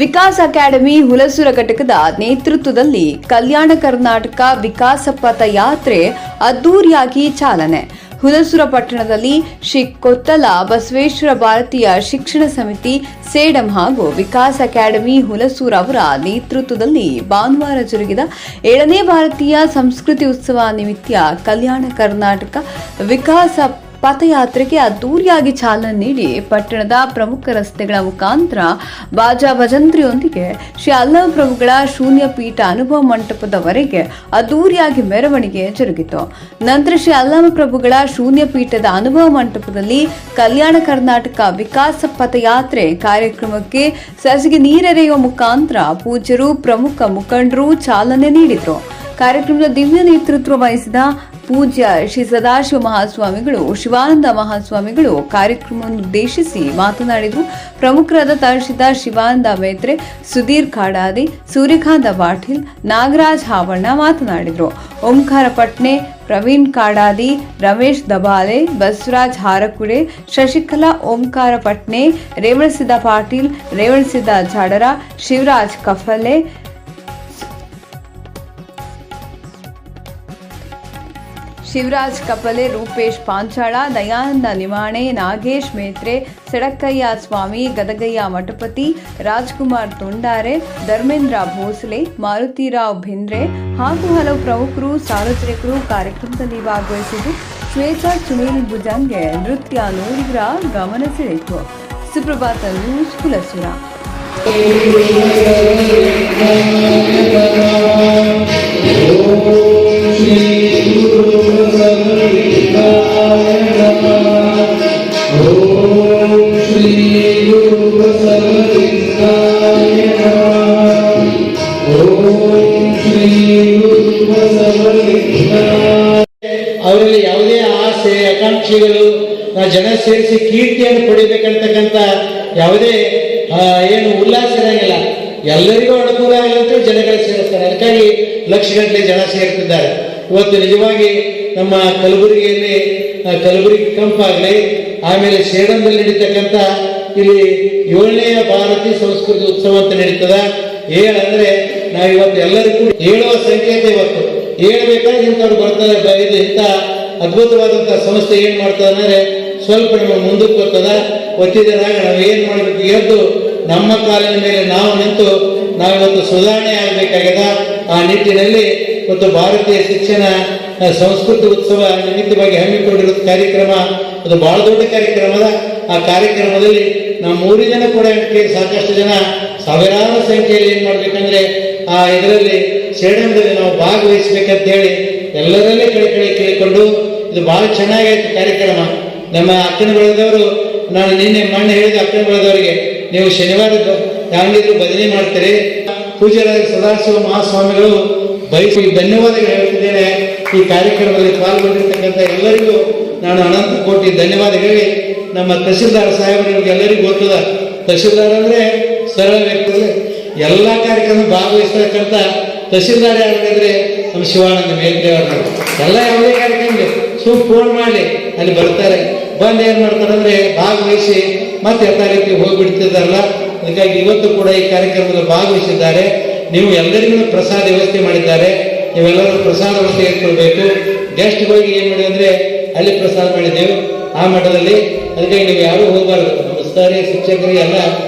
Vikas academy ಹುಲಸೂರ ಘಟಕದ ನೇತೃತ್ವದಲ್ಲಿ ಕಲ್ಯಾಣ ಕರ್ನಾಟಕ ವಿಕಾಸ ಪಥ ಯಾತ್ರೆ ಅದ್ದೂರಿಯಾಗಿ ಚಾಲನೆ. ಹುಲಸೂರ ಪಟ್ಟಣದಲ್ಲಿ ಶ್ರೀ ಕೊತ್ತಲ ಬಸವೇಶ್ವರ ಭಾರತೀಯ ಶಿಕ್ಷಣ ಸಮಿತಿ, ಸೇಡಂ ಹಾಗೂ ವಿಕಾಸ್ ಅಕಾಡೆಮಿ ಹುಲಸೂರ ಅವರ ನೇತೃತ್ವದಲ್ಲಿ ಭಾನುವಾರ ಜರುಗಿದ ಏಳನೇ ಭಾರತೀಯ ಸಂಸ್ಕೃತಿ ಉತ್ಸವ ನಿಮಿತ್ತ ಕಲ್ಯಾಣ ಕರ್ನಾಟಕ ವಿಕಾಸ ಪಥಯಾತ್ರೆಗೆ ಅದ್ದೂರಿಯಾಗಿ ಚಾಲನೆ ನೀಡಿ ಪಟ್ಟಣದ ಪ್ರಮುಖ ರಸ್ತೆಗಳ ಮುಖಾಂತರ ಬಾಜಾ ಭಜಂತ್ರಿಯೊಂದಿಗೆ ಶ್ರೀ ಪ್ರಭುಗಳ ಶೂನ್ಯ ಪೀಠ ಅನುಭವ ಮಂಟಪದವರೆಗೆ ಅದ್ದೂರಿಯಾಗಿ ಮೆರವಣಿಗೆ ಜರುಗಿತು. ನಂತರ ಶ್ರೀ ಪ್ರಭುಗಳ ಶೂನ್ಯ ಪೀಠದ ಅನುಭವ ಮಂಟಪದಲ್ಲಿ ಕಲ್ಯಾಣ ಕರ್ನಾಟಕ ವಿಕಾಸ ಪಥಯಾತ್ರೆ ಕಾರ್ಯಕ್ರಮಕ್ಕೆ ಸಸಿಗೆ ನೀರೆರೆಯುವ ಮುಖಾಂತರ ಪೂಜ್ಯರು ಪ್ರಮುಖ ಮುಖಂಡರು ಚಾಲನೆ ನೀಡಿದರು. ಕಾರ್ಯಕ್ರಮದ ದಿವ್ಯ ನೇತೃತ್ವ ವಹಿಸಿದ ಪೂಜ್ಯ ಶ್ರೀ ಸದಾಶಿವ ಮಹಾಸ್ವಾಮಿಗಳು, ಶಿವಾನಂದ ಮಹಾಸ್ವಾಮಿಗಳು ಕಾರ್ಯಕ್ರಮವನ್ನು ಉದ್ದೇಶಿಸಿ ಮಾತನಾಡಿದರು. ಪ್ರಮುಖರಾದ ತಹಶೀಲ್ದಾರ್ ಶಿವಾನಂದ ಮೇತ್ರೆ, ಸುಧೀರ್ ಕಾಡಾದಿ, ಸೂರ್ಯಕಾಂತ ಪಾಟೀಲ್, ನಾಗರಾಜ್ ಹಾವಣ್ಣ ಮಾತನಾಡಿದರು. ಓಂಕಾರ ಪಟ್ನೆ, ಪ್ರವೀಣ್ ಕಾಡಾದಿ, ರಮೇಶ್ ದಬಾಲೆ, ಬಸವರಾಜ್ ಹಾರಕುಡೆ, ಶಶಿಕಲಾ ಓಂಕಾರ ಪಟ್ನೆ, ರೇವಣಸಿದ್ದ ಪಾಟೀಲ್, ರೇವಣಸಿದ್ದ ಜಾಡರ, ಶಿವರಾಜ್ ಕಫಲೆ ಶಿವರಾಜ್ ಕಪಲೆ, ರೂಪೇಶ್ ಪಾಂಚಾಳ, ದಯಾನಂದ ನಿಮಾಣೆ, ನಾಗೇಶ್ ಮೇತ್ರೆ, ಸಡಕ್ಕಯ್ಯ ಸ್ವಾಮಿ, ಗದಗಯ್ಯ ಮಠಪತಿ, ರಾಜ್ಕುಮಾರ್ ತೊಂಡಾರೆ, ಧರ್ಮೇಂದ್ರ ಭೋಸಲೆ, ಮಾರುತಿರಾವ್ ಭಿಂದ್ರೆ ಹಾಗೂ ಹಲವು ಪ್ರಮುಖರು, ಸಾರ್ವಜನಿಕರು ಕಾರ್ಯಕ್ರಮದಲ್ಲಿ ಭಾಗವಹಿಸಿದ್ದು, ಶ್ವೇತಾ ಸುನೀಲ್ ಭುಜಂಗೆ ನೃತ್ಯ ನೋಡಿದ್ರ ಗಮನ ಸೆಳೆಯಿತು. ಸುಪ್ರಭಾತ ನ್ಯೂಸ್ ಕುಲಸುರ ಆ, ಜನ ಸೇರಿಸಿ ಕೀರ್ತಿಯನ್ನು ಪಡಿಬೇಕಂತಕ್ಕಂಥ ಯಾವುದೇ ಏನು ಉಲ್ಲಾಸ ಇರಂಗಿಲ್ಲ. ಎಲ್ಲರಿಗೂ ಅನುಕೂಲ ಆಗಲಿ ಅಂತ ಜನಗಳು ಸೇರಿಸ್ತಾರೆ. ಅದಕ್ಕಾಗಿ ಲಕ್ಷಗಟ್ಟಲೆ ಜನ ಸೇರ್ತಿದ್ದಾರೆ. ಇವತ್ತು ನಿಜವಾಗಿ ನಮ್ಮ ಕಲಬುರಗಿಯಲ್ಲಿ ಕಲಬುರಗಿ ಕಂಪ್ ಆಗಲಿ ಆಮೇಲೆ ಸೇಡಂದಲ್ಲಿ ನಡೀತಕ್ಕಂಥ ಇಲ್ಲಿ ಏಳನೆಯ ಭಾರತೀಯ ಸಂಸ್ಕೃತಿ ಉತ್ಸವ ಅಂತ ನಡೀತದ. ಏಳಂದ್ರೆ ನಾವು ಇವತ್ತು ಎಲ್ಲರಿಗೂ ಹೇಳುವ ಸಂಕೇತ ಇವತ್ತು. ಹೇಳ್ಬೇಕಾದ್ರೆ ಇಂಥವ್ರು ಬರ್ತಾರೆ ಇಂಥ ಅದ್ಭುತವಾದಂಥ ಸಂಸ್ಥೆ ಏನ್ ಮಾಡ್ತದೆ ಅಂದ್ರೆ ಸ್ವಲ್ಪ ನಮ್ಮ ಮುಂದಕ್ಕೆ ಬರ್ತದ. ಒತ್ತಿದಾಗ ನಾವು ಏನ್ ಮಾಡಬೇಕು? ಎದ್ದು ನಮ್ಮ ಕಾಲಿನ ಮೇಲೆ ನಾವು ನಿಂತು ನಾವಿವತ್ತು ಸುಧಾರಣೆ ಆಗಬೇಕಾಗ್ಯದ? ಆ ನಿಟ್ಟಿನಲ್ಲಿ ಮತ್ತು ಭಾರತೀಯ ಶಿಕ್ಷಣ ಸಂಸ್ಕೃತಿ ಉತ್ಸವ ನಿಮಿತ್ತವಾಗಿ ಹಮ್ಮಿಕೊಂಡಿರೋ ಕಾರ್ಯಕ್ರಮ, ಅದು ಬಹಳ ದೊಡ್ಡ ಕಾರ್ಯಕ್ರಮ ಅದ. ಆ ಕಾರ್ಯಕ್ರಮದಲ್ಲಿ ನಮ್ಮ ಮೂರು ಜನ ಕೂಡ ಸಾಕಷ್ಟು ಜನ ಸಾವಿರಾರು ಸಂಖ್ಯೆಯಲ್ಲಿ ಏನ್ ಮಾಡ್ಬೇಕಂದ್ರೆ, ಆ, ಇದರಲ್ಲಿ ಸೇಡಂದಲ್ಲಿ ನಾವು ಭಾಗವಹಿಸ್ಬೇಕಂತ ಹೇಳಿ ಎಲ್ಲರಲ್ಲೇ ಕಡೆ ಕಡೆ ಕೇಳಿಕೊಂಡು ಇದು ಬಹಳ ಚೆನ್ನಾಗೈತೆ ಕಾರ್ಯಕ್ರಮ. ನಮ್ಮ ಅಕ್ಕನ ಬೆಳೆದವರು ನಾನು ನಿನ್ನೆ ಮಣ್ಣು ಹೇಳಿದ ಅಕ್ಕನ ಬೆಳೆದವರಿಗೆ ನೀವು ಶನಿವಾರ ಯಾರಿದ್ರು ಬದಲಿ ಮಾಡ್ತೀರಿ? ಪೂಜಾರಾದ ಸದಾಶಿವ ಮಹಾಸ್ವಾಮಿಗಳು ಬಯಸಿ ಧನ್ಯವಾದಗಳು ಹೇಳ್ತಿದ್ದೇನೆ. ಈ ಕಾರ್ಯಕ್ರಮದಲ್ಲಿ ಪಾಲ್ಗೊಂಡಿರ್ತಕ್ಕಂಥ ಎಲ್ಲರಿಗೂ ನಾನು ಅನಂತ ಕೋಟಿ ಧನ್ಯವಾದ ಹೇಳಿ ನಮ್ಮ ತಹಶೀಲ್ದಾರ್ ಸಾಹೇಬರಿಗೆ ಎಲ್ಲರಿಗೂ ಗೊತ್ತದ. ತಹಶೀಲ್ದಾರ್ ಅಂದ್ರೆ ಸರಳ ವ್ಯಕ್ತಿ. ಎಲ್ಲ ಕಾರ್ಯಕ್ರಮ ಭಾಗವಹಿಸ್ತಕ್ಕಂಥ ತಹಶೀಲ್ದಾರ್ ಯಾರಾದ್ರೆ ನಮ್ಮ ಶಿವಾನಂದ ಮೇಲ್ದೇವರು ಎಲ್ಲ ಯಾವುದೇ ಕಾರ್ಯಕ್ರಮ ಸುಮ್ ಫೋನ್ ಮಾಡಿ, ಅಲ್ಲಿ ಬರ್ತಾರೆ. ಬಂದು ಏನ್ ಮಾಡ್ತಾರೆ ಅಂದ್ರೆ, ಭಾಗವಹಿಸಿ ಮತ್ತೆ ಎಲ್ಲ ರೀತಿ ಹೋಗ್ಬಿಡ್ತಿದ್ದಾರಲ್ಲ? ಅದಕ್ಕಾಗಿ ಇವತ್ತು ಕೂಡ ಈ ಕಾರ್ಯಕ್ರಮದಲ್ಲಿ ಭಾಗವಹಿಸಿದ್ದಾರೆ. ನೀವು ಎಲ್ಲರಿಗೂ ಪ್ರಸಾದ ವ್ಯವಸ್ಥೆ ಮಾಡಿದ್ದಾರೆ. ನೀವೆಲ್ಲರೂ ಪ್ರಸಾದವನ್ನು ತೆಗೆದುಕೊಳ್ಬೇಕು ಗೆಸ್ಟ್ಗಳಿಗೆ ಏನ್ ಮಾಡಿ ಅಂದ್ರೆ, ಅಲ್ಲಿ ಪ್ರಸಾದ ಮಾಡಿದ್ದೇವೆ. ಆ ಮಠದಲ್ಲಿ ಅದಕ್ಕಾಗಿ ನೀವು ಯಾರು ಹೋಗಬಾರ್ದು. ನಮ್ಮ ಶಿಕ್ಷಕರಿಗೆ ಎಲ್ಲ